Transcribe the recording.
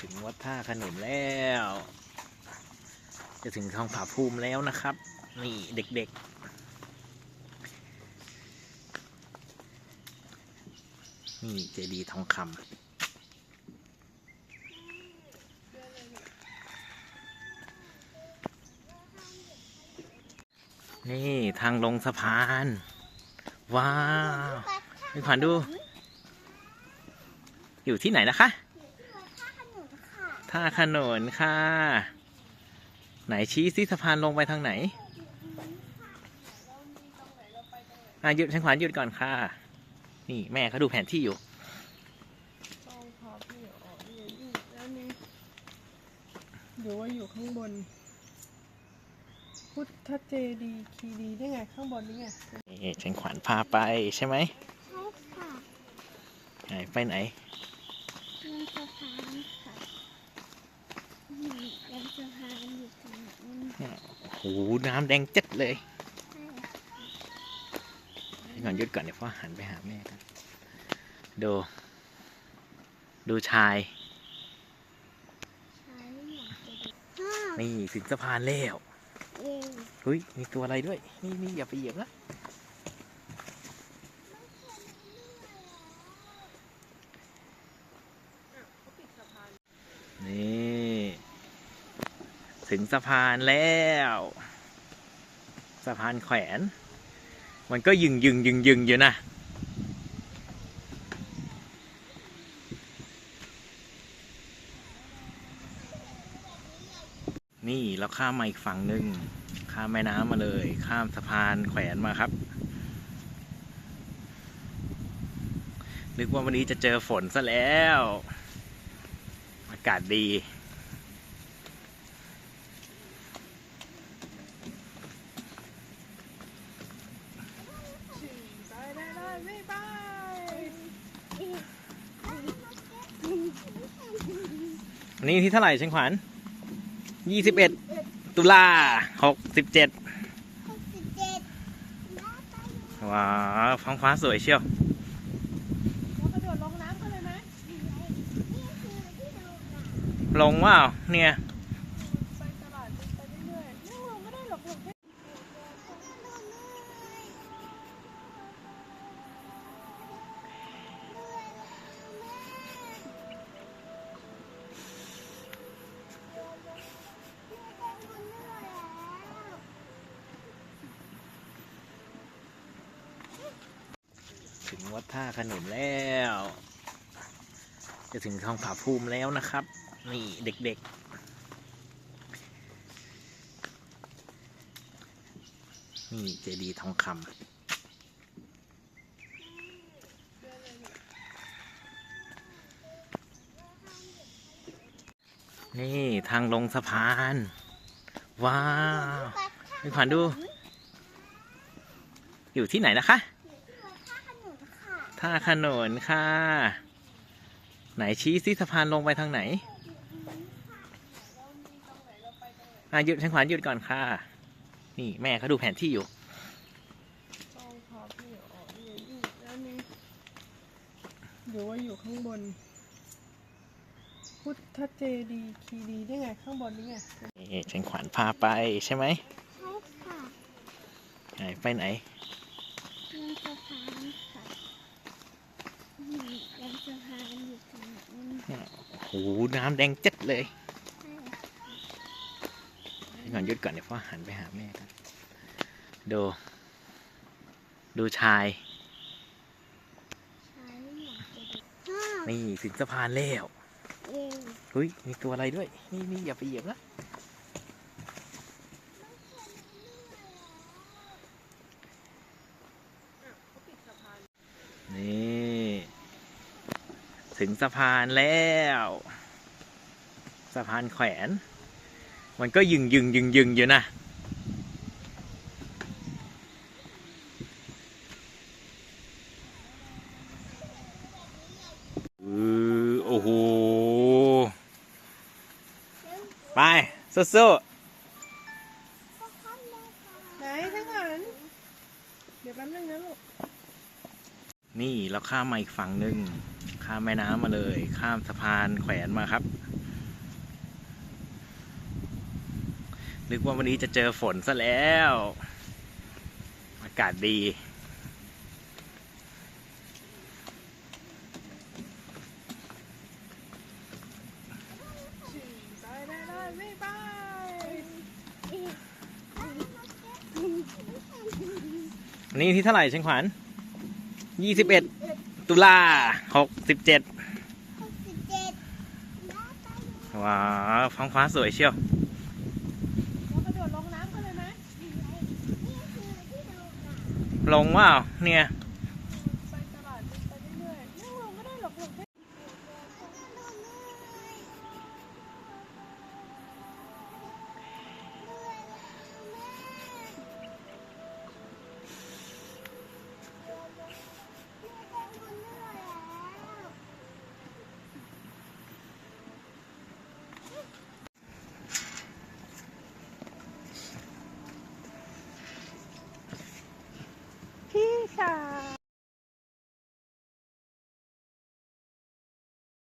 ถึงวัดท่าขนุนแล้ว จะถึงทองผาภูมิแล้วนะครับ นี่เด็กๆ นี่เจดีย์ทองคำนี่ทางลงสะพาน ว้าวพี่ขวัญดู อยู่ที่ไหนนะคะ ท่าขนนค่ะ ไหนชี้ซิสะพานลงไปทางไหนอะหยุดฉันขวานหยุดก่อนค่ะ นี่แม่เขาดูแผนที่อยู่ต้องพอพี่อ๋อนี่อยู่แล้วนี่หรือว่าอยู่ข้างบน พุทธเจดีย์คีดีย์ได้ไง ข้างบนนี่ไงนี่ฉันขวานพาไปใช่ไหมใช่ค่ะไหนไปไหน ยังสะพานค่ะอืมยังสะพานอยู่ตรงนั้น โอ้โหน้ำแดงจัดเลยใช่ค่ะฉันขวานหยุดก่อนเดี๋ยวพ่อหันไปหาแม่กันดู ดูชายใช่อยากจะดูห้านี่ถึงสะพานแล้วเองเฮ้ย มีตัวอะไรด้วย นี่นี่อย่าไปเหยียบนะ นี่ ถึงสะพานแล้ว สะพานแขวน มันก็ยึงยึงยึงยึงอยู่นะนี่เราข้ามมาอีกฝั่งหนึ่งข้ามแม่น้ำมาเลย ข้ามสะพานแขวนมาครับ นึกว่าวันนี้จะเจอฝนซะแล้ว อากาศดี ได้ได้ไม่ไปนี่ที่เท่าไหร่เชียงขวัญยี่สิบเอ็ดตุลาหกสิบเจ็ดหกสิบเจ็ดว้าวท้องฟ้าสวยเชียวเรากระโดดลงน้ำกันเลยไหมนี่คือที่เราหนาลงว่าเนี่ย ถึงวัดท่าขนุนแล้ว จะถึงทองผาภูมิแล้วนะครับ นี่เด็กๆ นี่เจดีย์ทองคำนี่ทางลงสะพาน ว้าวพี่ขวัญดู อยู่ที่ไหนนะคะ ท่าขนนค่ะ ไหนชี้ซิสะพานลงไปทางไหนอะหยุดฉันขวานหยุดก่อนค่ะ นี่แม่เขาดูแผนที่อยู่ต้องพอพี่อ๋อนี่อยู่แล้วนี่หรือว่าอยู่ข้างบน พุทธเจดีย์คีดีย์ได้ไง ข้างบนนี่ไงนี่ฉันขวานพาไปใช่ไหมใช่ค่ะไหนไปไหน ยังสะพานค่ะอืมยังสะพานอยู่ตรงนั้น โอ้โหน้ำแดงจัดเลยใช่ค่ะฉันขวานหยุดก่อนเดี๋ยวพ่อหันไปหาแม่กันดู ดูชายใช่อยากจะดูห้านี่ถึงสะพานแล้วเองเฮ้ย มีตัวอะไรด้วย นี่นี่อย่าไปเหยียบนะนี่ ถึงสะพานแล้ว สะพานแขวน มันก็ยึงยึงยึงยึงอยู่นะ โอ้โห ไปสู้ๆไหนทั้งหันเดี๋ยวแป๊บนึงนะลูก นี่เราข้ามมาอีกฝั่งหนึ่งข้ามแม่น้ำมาเลย ข้ามสะพานแขวนมาครับ นึกว่าวันนี้จะเจอฝนซะแล้ว อากาศดีนี่ที่เท่าไหร่เชียงขวัญ ยี่สิบเอ็ดตุลาหกสิบเจ็ดหกสิบเจ็ดว้าวท้องฟ้าสวยเชียวเรากระโดดลงน้ำกันเลยไหมนี่คือที่เราลงว่าเนี่ยเ